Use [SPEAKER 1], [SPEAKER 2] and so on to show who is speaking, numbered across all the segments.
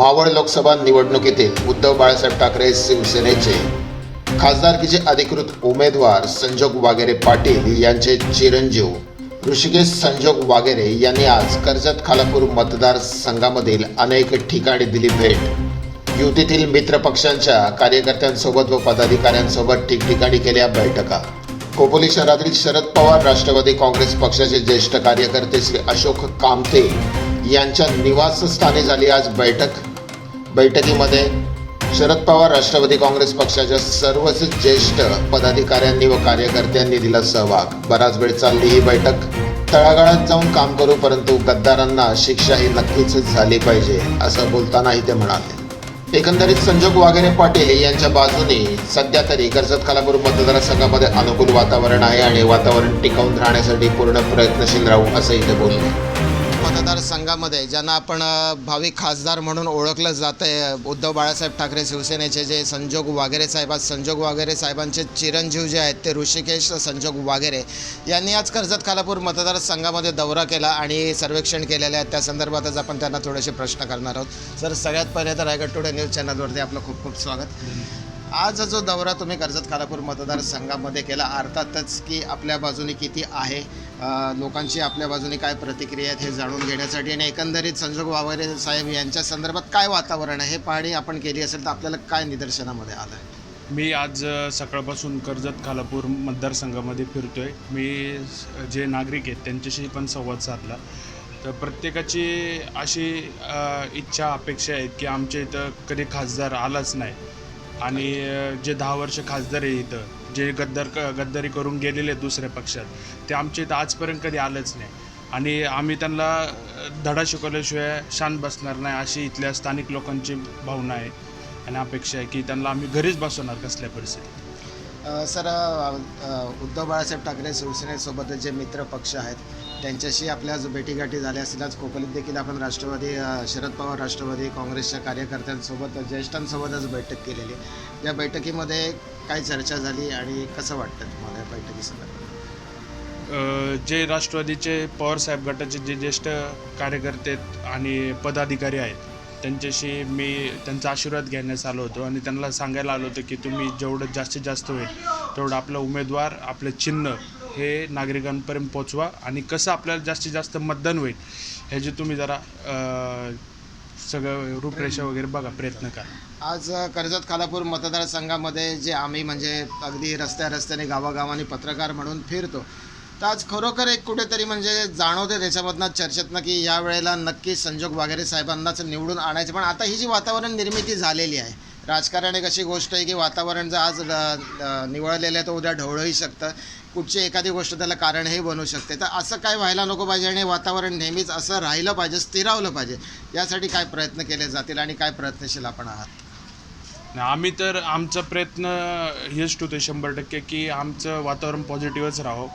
[SPEAKER 1] मावळ लोकसभा निवडणुकीतील उद्धव बाळासाहेब ठाकरे शिवसेनेचे. खासदारकीचे अधिकृत उमेदवार संजोग वागेरे पाटील यांचे चिरंजीव. ऋषिकेश संजोग वागेरे यांनी आज कर्जत खालापूर मतदारसंघामधील अनेक ठिकाणी दिली भेट. युतीतील मित्र पक्षांच्या कार्यकर्त्यांसोबत व पदाधिकाऱ्यांसोबत ठिकठिकाणी केल्या बैठका. खोपोली शहरातील शरद पवार राष्ट्रवादी काँग्रेस पक्षाचे ज्येष्ठ कार्यकर्ते श्री अशोक कामते यांच्या निवासस्थानी झाली आज बैठक. बैठकीमध्ये शरद पवार राष्ट्रवादी काँग्रेस पक्षाच्या सर्वच ज्येष्ठ पदाधिकाऱ्यांनी व कार्यकर्त्यांनी दिला सहभाग. बराच वेळ चालली ही बैठक. तळागाळात जाऊन काम करू परंतु गद्दारांना शिक्षा ही नक्कीच झाली पाहिजे असं बोलतानाही ते म्हणाले. एकंदरीत संजोग वाघेरे पाटील यांच्या बाजूने सध्या तरी कर्जत खालापूर मतदारसंघामध्ये अनुकूल वातावरण आहे आणि वातावरण टिकवून राहण्यासाठी पूर्ण प्रयत्नशील राहू असंही ते बोलले. मतदारसंघामध्ये ज्यांना आपण भावी खासदार म्हणून ओळखलं जात आहे उद्धव बाळासाहेब ठाकरे शिवसेनेचे जे संजोग वागेरे साहेब आज संजोग वागेरे साहेबांचे चिरंजीव जे आहेत ते ऋषिकेश संजोग वागेरे यांनी आज कर्जत खालापूर मतदारसंघामध्ये दौरा केला आणि सर्वेक्षण केलेले आहे. त्या संदर्भातच आपण त्यांना थोडेसे प्रश्न करणार आहोत. सर सगळ्यात पहिले तर रायगड टुडे न्यूज चॅनलवरती आपलं खूप खूप स्वागत. आज जो दौरा तुम्ही कर्जत खालापूर मतदारसंघामध्ये केला अर्थातच की आपल्या बाजूने किती आहे? लोकांची आपल्या बाजूने काय प्रतिक्रिया आहेत हे जाणून घेण्यासाठी आणि एकंदरीत संजोग वावरे साहेब यांच्या संदर्भात काय वातावरण आहे हे पाहणी आपण केली असेल तर आपल्याला काय निदर्शनामध्ये आलं आहे?
[SPEAKER 2] मी आज सकाळपासून कर्जत खालापूर मतदारसंघामध्ये फिरतो आहे मी जे नागरिक आहेत त्यांच्याशी पण संवाद साधला. तर प्रत्येकाची अशी इच्छा अपेक्षा आहेत की आमच्या इथं कधी खासदार आलाच नाही. आणि जे दहा वर्ष खासदार आहे इथं जे गद्दार क गद्दारी करून गेलेले आहेत दुसऱ्या पक्षात ते आमच्या इथं आजपर्यंत कधी आलंच नाही. आणि आम्ही त्यांना धडा शिकवल्याशिवाय शांत बसणार नाही अशी इथल्या स्थानिक लोकांची भावना आहे आणि अपेक्षा आहे की त्यांना आम्ही घरीच बसवणार कसल्या परिस्थितीत.
[SPEAKER 1] सर उद्धव बाळासाहेब ठाकरे शिवसेनेसोबत जे मित्र पक्ष आहेत त्यांच्याशी आपल्या जो भेटीगाठी झाल्या असतील आज कोकणीत देखील आपण राष्ट्रवादी शरद पवार राष्ट्रवादी काँग्रेसच्या कार्यकर्त्यांसोबत ज्येष्ठांसोबतच बैठक केलेली या बैठकीमध्ये काय चर्चा झाली आणि कसं वाटतं तुम्हाला या बैठकीसंदर्भात?
[SPEAKER 2] जे राष्ट्रवादीचे पवारसाहेब गटाचे जे ज्येष्ठ कार्यकर्ते आहेत आणि पदाधिकारी आहेत त्यांच्याशी मी त्यांचा आशीर्वाद घेण्यास आलो होतो आणि त्यांना सांगायला आलो होतं की तुम्ही जेवढं जास्तीत जास्त होईल तेवढं आपलं उमेदवार आपलं चिन्ह हे नागरिकांपर्यंत पोचवा आणि कसं आपल्याला जास्तीत जास्त मतदान होईल ह्याची तुम्ही जरा सगळं रूपरेषा वगैरे बघा प्रयत्न करा.
[SPEAKER 1] आज कर्जत खालापूर मतदारसंघामध्ये जे आम्ही म्हणजे अगदी रस्त्या रस्त्याने गावागावाने पत्रकार म्हणून फिरतो तर आज खरोखर एक कुठेतरी म्हणजे जाणवते त्याच्यामधनं चर्चेतनं की या वेळेला नक्की संजोग वगैरे साहेबांनाच निवडून आणायचं. पण आता ही जी वातावरण निर्मिती झालेली आहे राजकारण एक अशी गोष्ट आहे की वातावरण जर आज निवळलेलं आहे तर उद्या ढवळही शकतं. कुठची एखादी गोष्ट त्याला कारणही बनू शकते. तर असं काय व्हायला नको पाहिजे आणि वातावरण नेहमीच असं राहिलं पाहिजे स्थिरावलं पाहिजे यासाठी काय प्रयत्न केले जातील आणि काय प्रयत्नशील आपण आहात?
[SPEAKER 2] आम्ही तर आमचा प्रयत्न हेच ठेवतो शंभर टक्के की आमचं वातावरण पॉझिटिव्हच राहो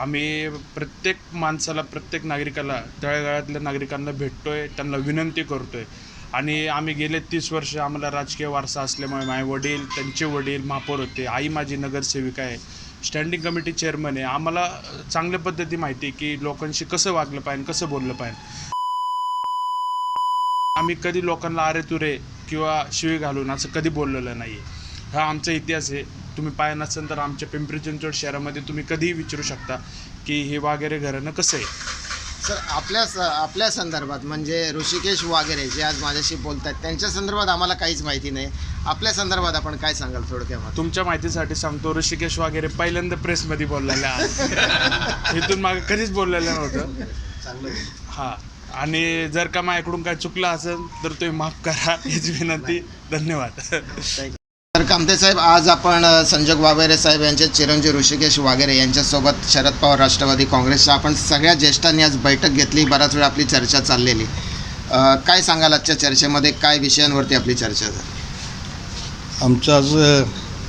[SPEAKER 2] आम्ही प्रत्येक माणसाला प्रत्येक नागरिकाला तळागाळातल्या नागरिकांना भेटतोय त्यांना विनंती करतोय. आणि आम्ही गेले तीस वर्ष आम्हाला राजकीय वारसा असल्यामुळे माझे वडील त्यांचे वडील महापौर होते आई माझी नगरसेविका आहे स्टँडिंग कमिटी चेअरमन आहे. आम्हाला चांगल्या पद्धती माहिती आहे की लोकांशी कसं वागलं पाहिजे कसं बोललं पाहिजे. आम्ही कधी लोकांना अरे तुरे किंवा शिवी घालून असं कधी बोललेलं नाही आहे हा आमचा इतिहास आहे. तुम्ही पाय नसेल तर आमच्या पिंपरी चिंचवड शहरामध्ये तुम्ही कधीही विचारू शकता की हे वागेरे घराणं कसं आहे.
[SPEAKER 1] सर आपल्या स- आपल्या संदर्भात म्हणजे ऋषिकेश वागेरे जे आज माझ्याशी बोलत आहेत त्यांच्या संदर्भात आम्हाला काहीच माहिती नाही. आपल्या संदर्भात आपण काय सांगाल थोडक्यात?
[SPEAKER 2] तुमच्या माहितीसाठी सांगतो ऋषिकेश वगैरे पहिल्यांदा प्रेसमध्ये बोललेला इथून मागे कधीच बोललेलं नव्हतं.
[SPEAKER 1] चांगलं
[SPEAKER 2] हां आणि जर का माझ्याकडून काय चुकलं असेल तर तुम्ही माफ करा. हीच विनंती. धन्यवाद.
[SPEAKER 1] तर कामते साहेब आज आपण संजोग वागेरे साहेब यांचे चिरंजीव ऋषिकेश वागेरे यांच्यासोबत शरद पवार राष्ट्रवादी काँग्रेसच्या आपण सगळ्या ज्येष्ठांनी आज बैठक घेतली बराच वेळ आपली चर्चा चाललेली. काय सांगाल आजच्या चर्चेमध्ये? काय विषयांवरती आपली चर्चा झाली?
[SPEAKER 3] आमचं आज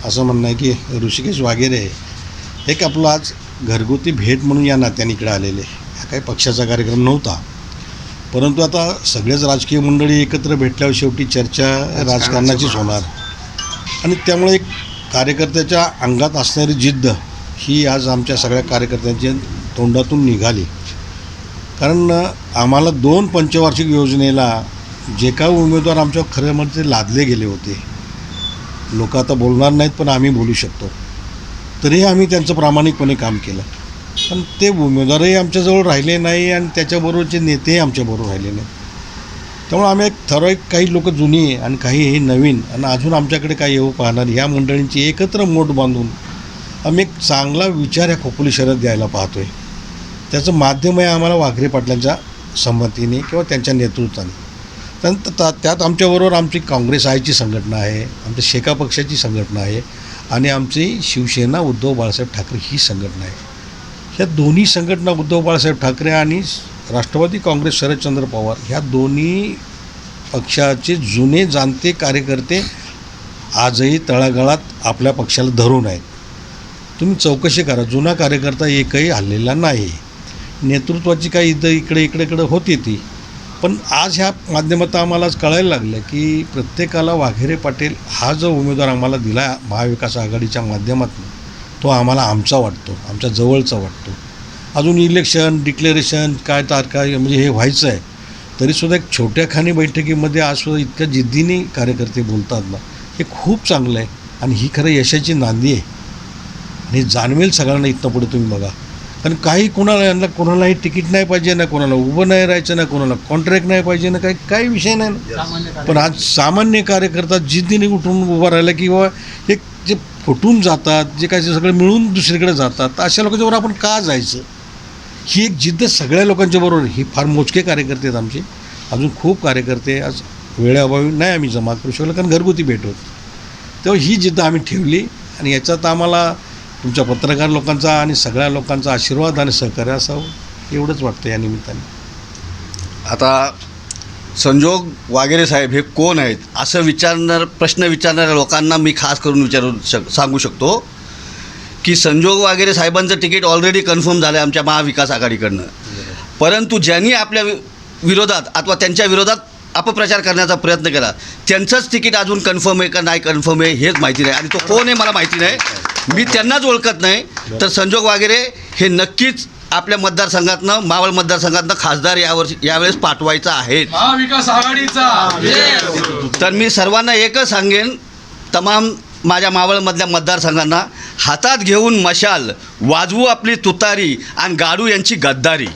[SPEAKER 3] असं म्हणणं आहे की ऋषिकेश वागेरे एक आपलं आज घरगुती भेट म्हणून या नात्याने इकडे आलेले. हा काही पक्षाचा कार्यक्रम नव्हता. परंतु आता सगळेच राजकीय मंडळी एकत्र भेटल्यावर शेवटी चर्चा राजकारणाचीच होणार. आणि त्यामुळे एक कार्यकर्त्याच्या अंगात असणारी जिद्द ही आज आमच्या सगळ्या कार्यकर्त्यांच्या तोंडातून निघाली. कारण आम्हाला दोन पंचवार्षिक योजनेला जे काय उमेदवार आमच्या खऱ्यामध्ये म्हणजे लादले गेले होते लोक आता बोलणार नाहीत पण आम्ही बोलू शकतो. तरीही आम्ही त्यांचं प्रामाणिकपणे काम केलं. पण ते उमेदवारही आमच्याजवळ राहिले नाही आणि त्याच्याबरोबरचे नेतेही आमच्याबरोबर राहिले नाही त्यामुळे आम्ही एक ठराविक काही लोक जुनी आहे आणि काही हे नवीन आणि अजून आमच्याकडे काही येऊ पाहणार ह्या मंडळींची एकत्र मोठ बांधून आम्ही एक चांगला विचार ह्या खोपोली शहरात द्यायला पाहतो आहे त्याचं माध्यम आहे आम्हाला वाघरे पाटलांच्या संमतीने किंवा त्यांच्या नेतृत्वाने. त्यानंतर त्या- त्यात आमच्याबरोबर आमची काँग्रेस आयची संघटना आहे आमच्या शेका पक्षाची संघटना आहे आणि आमची शिवसेना उद्धव बाळासाहेब ठाकरे ही संघटना आहे. ह्या दोन्ही संघटना उद्धव बाळासाहेब ठाकरे आणि राष्ट्रवादी काँग्रेस शरदचंद्र पवार ह्या दोन्ही पक्षाचे जुने जाणते कार्यकर्ते आजही तळागाळात आपल्या पक्षाला धरून आहेत. तुम्ही चौकशी करा. जुना कार्यकर्ता एकही हल्लेला नाही. नेतृत्वाची काही इथं इकडे इकडे इकडे होती ती. पण आज ह्या माध्यमात आम्हाला कळायला लागलं की प्रत्येकाला वाघेरे पाटील हा जो उमेदवार आम्हाला दिला महाविकास आघाडीच्या माध्यमातून तो आम्हाला आमचा वाटतो आमच्या जवळचा वाटतो. अजून इलेक्शन डिक्लेरेशन काय तारखा म्हणजे हे व्हायचं आहे. तरीसुद्धा एक छोट्या खानी बैठकीमध्ये आज सुद्धा इतक्या जिद्दीने कार्यकर्ते बोलतात ना हे खूप चांगलं आहे. आणि ही खरं यशाची नांदी आहे. आणि जाणवेल सगळ्यांना इथनं पुढे तुम्ही बघा. कारण काही कोणाला यांना कोणालाही तिकीट नाही पाहिजे ना कोणाला उभं नाही राहायचं ना कोणाला कॉन्ट्रॅक्ट नाही पाहिजे ना काही काही विषय नाही ना. पण आज सामान्य कार्यकर्ता जिद्दीने उठून उभा राहिला की बाबा हे जे फुटून जातात जे काय सगळं मिळून दुसरीकडे जातात अशा लोकांच्याबरोबर आपण का जायचं? ही एक जिद्द सगळ्या लोकांच्या बरोबर ही फार मोजके कार्यकर्ते आहेत आमचे. अजून खूप कार्यकर्ते आज वेळेअभावी नाही आम्ही जमा करू शकलो कारण घरगुती भेट होत. तेव्हा ही जिद्द आम्ही ठेवली आणि याच्यात आम्हाला तुमच्या पत्रकार लोकांचा आणि सगळ्या लोकांचा आशीर्वाद आणि सहकार्य असावं एवढंच वाटतं या निमित्ताने.
[SPEAKER 4] आता संजोग वागेरे साहेब हे कोण आहेत? असं विचारणार प्रश्न विचारणाऱ्या लोकांना मी खास करून विचारू शक सांगू शकतो. की संजोग वागेरे साहेबांचं तिकीट ऑलरेडी कन्फर्म झालं आहे आमच्या महाविकास आघाडीकडनं. परंतु ज्यांनी आपल्या विरोधात अथवा त्यांच्या विरोधात अपप्रचार करण्याचा प्रयत्न केला त्यांचंच तिकीट अजून कन्फर्म आहे का नाही कन्फर्म आहे हेच माहिती नाही. आणि तो कोण आहे मला माहिती नाही. मी त्यांनाच ओळखत नाही. तर संजोग वागेरे हे नक्कीच आपल्या मतदारसंघातनं मावळ मतदारसंघातनं खासदार यावर्षी यावेळेस पाठवायचा आहे
[SPEAKER 5] महाविकास आघाडीचा.
[SPEAKER 4] तर मी सर्वांना एकच सांगेन तमाम माझ्या मावळमधल्या मतदारसंघांना हातात घेऊन मशाल वाजवू आपली तुतारी आणि गाडू यांची गद्दारी.